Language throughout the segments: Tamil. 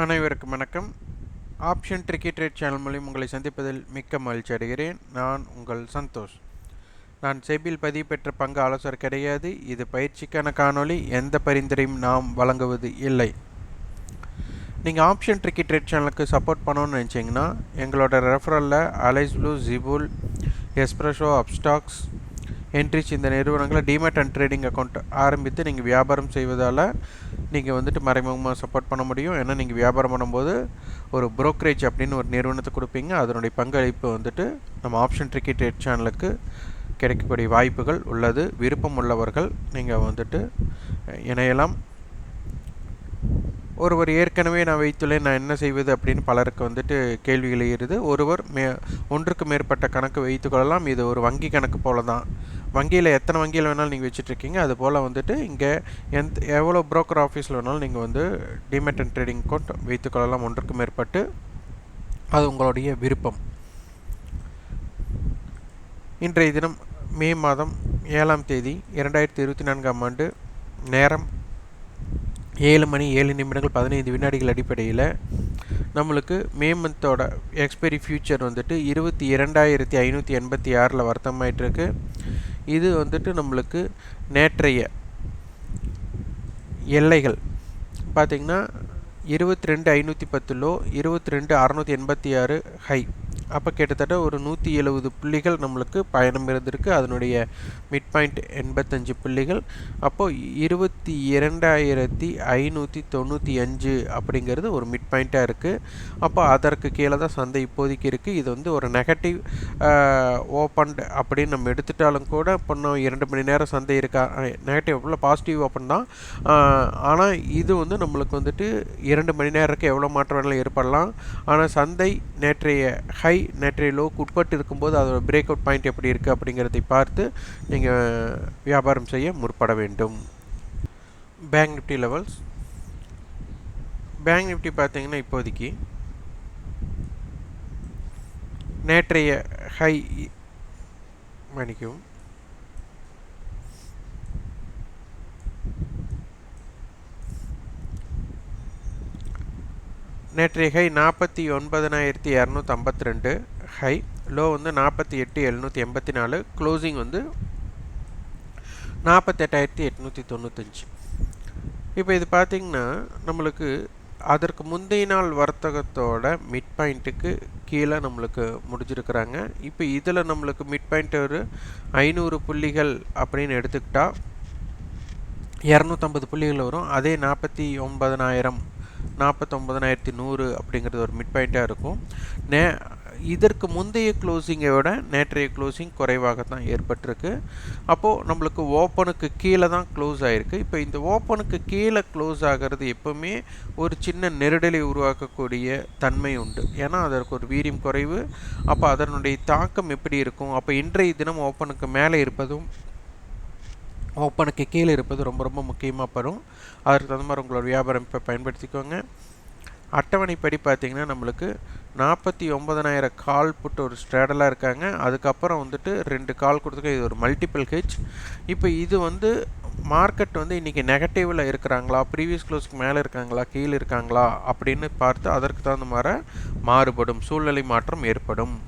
அனைவருக்கும் வணக்கம். ஆப்ஷன் ட்ரிக்கி ட்ரேட் சேனல் மூலியம் உங்களை சந்திப்பதில் மிக்க மகிழ்ச்சி அடைகிறேன். நான் உங்கள் சந்தோஷ். நான் செபியில் பதிவு பெற்ற பங்கு ஆலோசகர் கிடையாது. இது பயிற்சிக்கான காணொளி. எந்த பரிந்துரையும் நாம் வழங்குவது இல்லை. நீங்கள் ஆப்ஷன் ட்ரிக்கி ட்ரேட் சேனலுக்கு சப்போர்ட் பண்ணணும்னு நினச்சிங்கன்னா எங்களோட ரெஃபரலில் அலைஸ் ப்ளூ ஜிபுல் எஸ்ப்ரெஷோ அப்ஸ்டாக்ஸ் என்ட்ரிச் இந்த நிறுவனங்களை டிமேட் அண்ட் ட்ரேடிங் அக்கௌண்ட் ஆரம்பித்து நீங்கள் வியாபாரம் செய்வதால் நீங்கள் வந்துட்டு மறைமுகமாக சப்போர்ட் பண்ண முடியும். ஏன்னா நீங்கள் வியாபாரம் பண்ணும்போது ஒரு ப்ரோக்கரேஜ் அப்படின்னு ஒரு நிறுவனத்தை கொடுப்பீங்க. அதனுடைய பங்களிப்பு வந்துட்டு நம்ம ஆப்ஷன் ட்ரிக்கி ட்ரேட் சேனலுக்கு கிடைக்கக்கூடிய வாய்ப்புகள் உள்ளது. விருப்பம் உள்ளவர்கள் நீங்கள் வந்துட்டு இணையலாம். ஒருவர் ஏற்கனவே நான் வைத்துள்ளேன் நான் என்ன செய்வது அப்படின்னு பலருக்கு வந்துட்டு கேள்விகள் எழுது ஒருவர் மே ஒன்றுக்கு மேற்பட்ட கணக்கு வைத்துக்கொள்ளலாம் இது ஒரு வங்கி கணக்கு போல தான் வங்கியில் எத்தனை வங்கியில் வேணாலும் நீங்கள் வச்சுட்ருக்கீங்க. அது போல் வந்துட்டு இங்கே எந்த எவ்வளோ புரோக்கர் ஆஃபீஸில் வேணாலும் நீங்கள் வந்து டிமெட் அண்ட் ட்ரேடிங் அக்கௌண்ட் வைத்துக்கொள்ளலாம் ஒன்றுக்கு மேற்பட்டு அது உங்களுடைய விருப்பம். இன்றைய தினம் மே மாதம் ஏழாம் தேதி இரண்டாயிரத்தி இருபத்தி நான்காம் ஆண்டு நேரம் ஏழு மணி ஏழு நிமிடங்கள் பதினைந்து வினாடிகள் அடிப்படையில் நம்மளுக்கு மே மந்தோட எக்ஸ்பைரி ஃபியூச்சர் வந்துட்டு இருபத்தி இரண்டாயிரத்தி ஐநூற்றி எண்பத்தி ஆறில் வர்த்தமாயிட்டிருக்கு இது வந்துட்டு நம்மளுக்கு நேற்றைய எல்லைகள். பார்த்திங்கன்னா இருபத்தி ரெண்டு ஐநூற்றி பத்து லோ இருபத்தி ரெண்டு அறநூற்றி எண்பத்தி ஆறு ஹை. அப்போ கிட்டத்தட்ட ஒரு நூற்றி எழுபது புள்ளிகள் நம்மளுக்கு பயணம் இருந்திருக்கு. அதனுடைய மிட் பாயிண்ட் எண்பத்தஞ்சு புள்ளிகள். அப்போது இருபத்தி இரண்டாயிரத்தி ஐநூற்றி தொண்ணூற்றி அஞ்சு அப்படிங்கிறது ஒரு மிட் பாயிண்ட்டாக இருக்குது அப்போ அதற்கு கீழே தான் சந்தை இப்போதைக்கு இருக்குது இது வந்து ஒரு நெகட்டிவ் ஓப்பன்ட் அப்படின்னு நம்ம எடுத்துட்டாலும் கூட இப்போ இன்னும் இரண்டு மணி நேரம் சந்தை இருக்கா நெகட்டிவ் உள்ள பாசிட்டிவ் ஓப்பன் தான். ஆனால் இது வந்து நம்மளுக்கு வந்துட்டு இரண்டு மணி நேரத்துக்கு எவ்வளோ மாற்றம் வேணாலும் ஏற்படலாம். ஆனால் சந்தை நேற்றைய ஹை நேற்றைய லோக்கு உட்பட்டு இருக்கும்போது அதோட பிரேக் அவுட் பாயிண்ட் எப்படி இருக்குது அப்படிங்கிறதை பார்த்து நீங்கள் வியாபாரம் செய்ய முற்பட வேண்டும். Bank Nifty levels bank Nifty பார்த்தீங்கன்னா இப்போதைக்கு நேற்றைய ஹை மணிக்கும் நேற்றைய ஹை நாற்பத்தி ஒன்பதனாயிரத்தி இரநூத்தி ஐம்பத்தி ரெண்டு ஹை. லோ வந்து நாற்பத்தி எட்டு எழுநூற்றி எண்பத்தி நாலு க்ளோசிங் வந்து நாற்பத்தெட்டாயிரத்தி எட்நூற்றி தொண்ணூத்தஞ்சு. இப்போ இது பார்த்திங்கன்னா நம்மளுக்கு அதற்கு முந்தைய நாள் வர்த்தகத்தோட மிட் பாயிண்ட்டுக்கு கீழே நம்மளுக்கு முடிஞ்சிருக்கிறாங்க. இப்போ இதில் நம்மளுக்கு மிட் பாயிண்ட் ஒரு ஐநூறு புள்ளிகள் அப்படின்னு எடுத்துக்கிட்டால் இரநூத்தம்பது புள்ளிகள் வரும். அதே நாற்பத்தி ஒன்பதனாயிரம் நாற்பத்தொம்பதனாயிரத்தி நூறு அப்படிங்கிறது ஒரு மிட் பாயிண்ட்டாக இருக்கும். நே இதற்கு முந்தைய க்ளோசிங்கை விட நேற்றைய க்ளோசிங் குறைவாக தான் ஏற்பட்டிருக்கு. அப்போது நம்மளுக்கு ஓப்பனுக்கு கீழே தான் க்ளோஸ் ஆகிருக்கு இப்போ இந்த ஓப்பனுக்கு கீழே க்ளோஸ் ஆகிறது எப்போவுமே ஒரு சின்ன நெருடலை உருவாக்கக்கூடிய தன்மை உண்டு. ஏன்னா அதற்கு ஒரு வீரியம் குறைவு. அப்போ அதனுடைய தாக்கம் எப்படி இருக்கும்? அப்போ இன்றைய தினம் ஓப்பனுக்கு மேலே இருப்பதும் ஓப்பனுக்கு கீழே இருப்பது ரொம்ப ரொம்ப முக்கியமாக படும். அதற்கு தகுந்த மாதிரி உங்களோட வியாபாரம் இப்போ பயன்படுத்திக்கோங்க. அட்டவணைப்படி பார்த்திங்கன்னா நம்மளுக்கு நாற்பத்தி ஒம்பதனாயிரம் கால் புட்டு ஒரு ஸ்ட்ராடலாக இருக்காங்க. அதுக்கப்புறம் வந்துட்டு ரெண்டு கால் கொடுத்துருக்க இது ஒரு மல்டிபிள் ஹெச் இப்போ இது வந்து மார்க்கெட் வந்து இன்றைக்கி நெகட்டிவில் இருக்கிறாங்களா? ப்ரீவியஸ் க்ளோஸ்க்கு மேலே இருக்காங்களா? கீழே இருக்காங்களா? அப்படின்னு பார்த்து அதற்கு தகுந்த மாதிரி மாறுபடும் சூழ்நிலை மாற்றம் ஏற்படும்.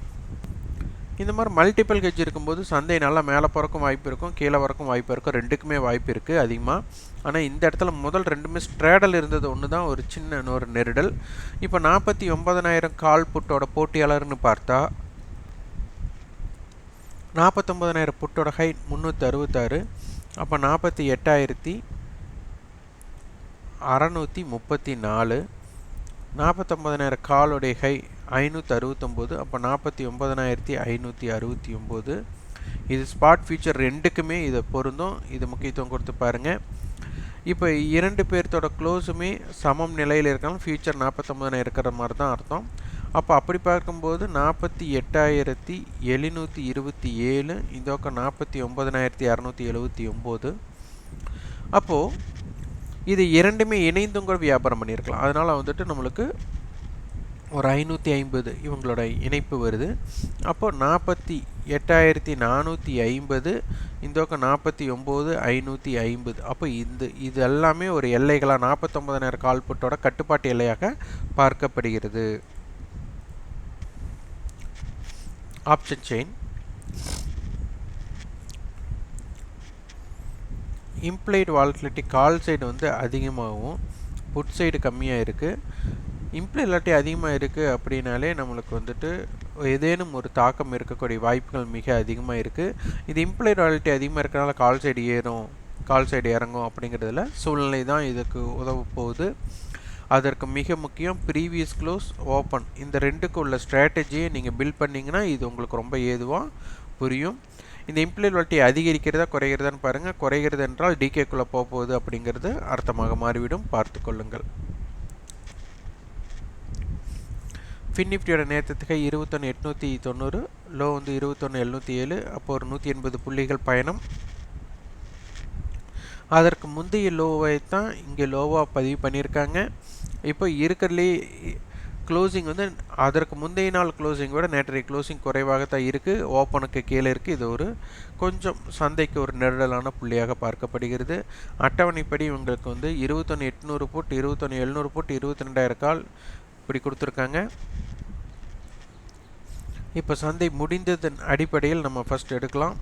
இந்த மாதிரி மல்டிபிள் ஹெஜ் இருக்கும்போது சந்தை நல்லா மேலே போகிறக்கும் வாய்ப்பு இருக்கும் கீழே வரக்கும் வாய்ப்பு இருக்கும். ரெண்டுக்குமே வாய்ப்பு இருக்குது அதிகமாக ஆனால் இந்த இடத்துல முதல் ரெண்டுமே ஸ்ட்ரேடல் இருந்தது ஒன்று தான் ஒரு சின்ன ஒரு நெருடல். இப்போ நாற்பத்தி ஒன்பதனாயிரம் கால் புட்டோட போட்டியாளர்னு பார்த்தா நாற்பத்தொம்பதனாயிரம் புட்டோட ஹை முந்நூற்றி அறுபத்தாறு அப்போ நாற்பத்தி எட்டாயிரத்தி அறநூற்றி முப்பத்தி நாலு. நாற்பத்தொம்பதனாயிரம் காலோடைய ஹை ஐநூற்றி அறுபத்தொம்போது அப்போ நாற்பத்தி ஒம்பதனாயிரத்தி ஐநூற்றி அறுபத்தி ஒம்பது இது ஸ்பாட் ஃபியூச்சர் ரெண்டுக்குமே இதை பொருந்தும். இது முக்கியத்துவம் கொடுத்து பாருங்கள் இப்போ இரண்டு பேர்த்தோட க்ளோஸுமே சமம் நிலையில் இருக்கலாம். ஃபியூச்சர் நாற்பத்தொம்பதனாயிரம் இருக்கிற மாதிரி தான் அர்த்தம். அப்போ அப்படி பார்க்கும்போது நாற்பத்தி எட்டாயிரத்தி எழுநூற்றி இருபத்தி ஏழு இந்த பக்கம் நாற்பத்தி ஒம்பதனாயிரத்தி அறநூற்றி எழுபத்தி ஒம்பது. அப்போது இது இரண்டுமே இணைந்தும் கூட வியாபாரம் பண்ணியிருக்கலாம். அதனால் வந்துட்டு நம்மளுக்கு ஒரு ஐநூற்றி ஐம்பது இவங்களோட இணைப்பு வருது. அப்போது நாற்பத்தி எட்டாயிரத்தி நானூற்றி ஐம்பது இந்த பக்கம் நாற்பத்தி ஒம்பது ஐநூற்றி ஐம்பது. அப்போ இந்த இது எல்லாமே ஒரு எல்லைகளாக நாற்பத்தொம்பதாயிரம் கால்புட்டோட கட்டுப்பாட்டு எல்லையாக பார்க்கப்படுகிறது. Option chain implied volatility call side வந்து அதிகமாகவும் புட் சைடு கம்மியாக இருக்குது இம்ப்ளை இல்லாட்டி அதிகமாக இருக்குது அப்படின்னாலே நம்மளுக்கு வந்துட்டு ஏதேனும் ஒரு தாக்கம் இருக்கக்கூடிய வாய்ப்புகள் மிக அதிகமாக இருக்குது இது இம்ப்ளைடு வாலிட்டி அதிகமாக இருக்கிறனால கால் சைடு ஏறும் கால் சைடு இறங்கும் அப்படிங்கிறதுல சூழ்நிலை தான் இதுக்கு உதவ போகுது. அதற்கு மிக முக்கியம் ப்ரீவியஸ் க்ளோஸ் ஓப்பன் இந்த ரெண்டுக்கு உள்ள ஸ்ட்ராட்டஜியை நீங்கள் பில்ட் பண்ணிங்கன்னா இது உங்களுக்கு ரொம்ப ஏதுவாக புரியும். இந்த இம்ப்ளைட் வட்டி அதிகரிக்கிறதா குறைகிறதான்னு பாருங்கள் குறைகிறது என்றால் டிகேக்குள்ளே போக போகுது அப்படிங்கிறது அர்த்தமாக மாறிவிடும். பார்த்து கொள்ளுங்கள். ஃபின்னிஃப்டியோட நேரத்துக்கு இருபத்தொன்று எட்நூற்றி தொண்ணூறு லோ வந்து இருபத்தொன்று எழுநூற்றி ஏழு அப்போ ஒரு நூற்றி எண்பது புள்ளிகள் பயணம். அதற்கு முந்தைய லோவை தான் இங்கே லோவாக பதிவு பண்ணியிருக்காங்க. இப்போ இருக்கிறதுலே க்ளோசிங் வந்து அதற்கு முந்தைய நாள் க்ளோசிங் விட நேற்றைய க்ளோசிங் குறைவாக தான் இருக்குது ஓப்பனுக்கு கீழே இருக்குது இது ஒரு கொஞ்சம் சந்தைக்கு ஒரு நெருடலான புள்ளியாக பார்க்கப்படுகிறது. அட்டவணைப்படி இவங்களுக்கு வந்து இருபத்தொன்று எட்நூறு போட்டு இருபத்தொன்று எழுநூறு போட்டு இருபத்தி ரெண்டாயிரம் கால் இப்படி கொடுத்துருக்காங்க. இப்போ சந்தை முடிந்ததன் அடிப்படையில் நம்ம ஃபஸ்ட் எடுக்கலாம்.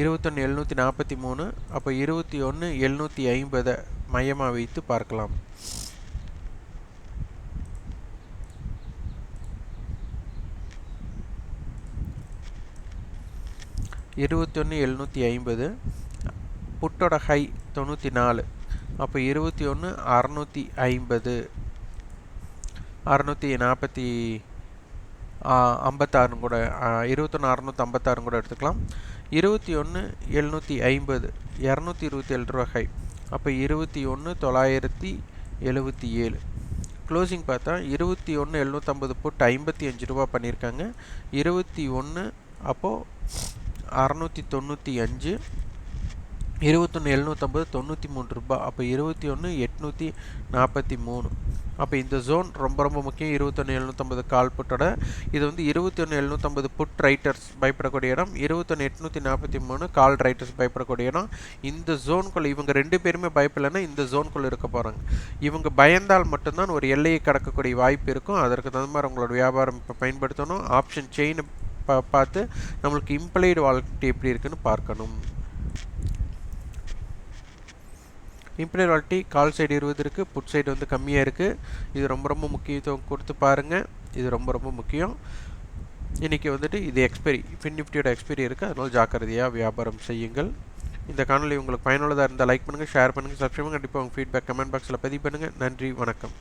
இருபத்தொன்று எழுநூற்றி நாற்பத்தி மூணு அப்போ இருபத்தி ஒன்று எழுநூற்றி ஐம்பதை மையமாக வைத்து பார்க்கலாம். இருபத்தொன்று எழுநூற்றி ஐம்பது புட்டோட ஹை தொண்ணூற்றி நாலு அப்போ இருபத்தி ஒன்று அறநூற்றி ஐம்பது அறநூற்றி நாற்பத்தி ஐம்பத்தாறுன்னு கூட இருபத்தொன்று அறநூற்றி ஐம்பத்தாறு கூட எடுத்துக்கலாம். இருபத்தி ஒன்று எழுநூற்றி ஐம்பது இரநூத்தி இருபத்தி ஏழு ரூபா ஹை அப்போ இருபத்தி ஒன்று தொள்ளாயிரத்தி எழுபத்தி ஏழு க்ளோசிங் பார்த்தா இருபத்தி ஒன்று எழுநூற்றம்பது போட்டு ஐம்பத்தி அஞ்சு ரூபா பண்ணியிருக்காங்க. இருபத்தி ஒன்று அப்போது அறநூற்றி தொண்ணூற்றி அஞ்சு இருபத்தொன்று எழுநூற்றம்பது தொண்ணூற்றி மூணு ரூபாய் அப்போ இருபத்தி ஒன்று எட்நூற்றி நாற்பத்தி மூணு அப்போ இந்த ஜோன் ரொம்ப ரொம்ப முக்கியம். இருபத்தொன்று எழுநூற்றம்பது கால் புட்டோட. இது வந்து இருபத்தி ஒன்று எழுநூற்றம்பது புட் ரைட்டர்ஸ் பயப்படக்கூடிய இடம். இருபத்தொன்று எட்நூற்றி நாற்பத்தி மூணு கால் ரைட்டர்ஸ் பயப்படக்கூடிய இடம். இந்த ஜோனுக்குள்ளே இவங்க ரெண்டு பேருமே பயப்படலைன்னா இந்த ஜோனுக்குள்ளே இருக்க போகிறாங்க இவங்க பயந்தால் மட்டும்தான் ஒரு எல்லையை கடக்கக்கூடிய வாய்ப்பு இருக்கும். அதற்கு தகுந்த மாதிரி உங்களோட வியாபாரம் இப்போ பயன்படுத்தணும். ஆப்ஷன் செயின் பா பார்த்து நம்மளுக்கு இம்ப்ளைடு வாழ்க்கை எப்படி இருக்குன்னு பார்க்கணும். இம்ப்ளைட் வாலிட்டி கால் சைடு இருபது இருக்குது புட் சைடு வந்து கம்மியாக இருக்குது இது ரொம்ப ரொம்ப முக்கியத்துவம் கொடுத்து பாருங்கள் இது ரொம்ப ரொம்ப முக்கியம். இன்றைக்கி வந்துட்டு இது எக்ஸ்பைரி ஃபின் நிஃப்டியோட எக்ஸ்பைரி இருக்குது அதனால் ஜாக்கிரதையாக வியாபாரம் செய்யுங்கள். இந்த காணொலி உங்களுக்கு பயனுள்ளதாக இருந்தால் லைக் பண்ணுங்கள் ஷேர் பண்ணுங்கள் சப்ஸ்கிரைப் கண்டிப்பாக உங்கள் ஃபீட்பேக் கமெண்ட் பாக்ஸில் பதிவு பண்ணுங்கள் நன்றி வணக்கம்.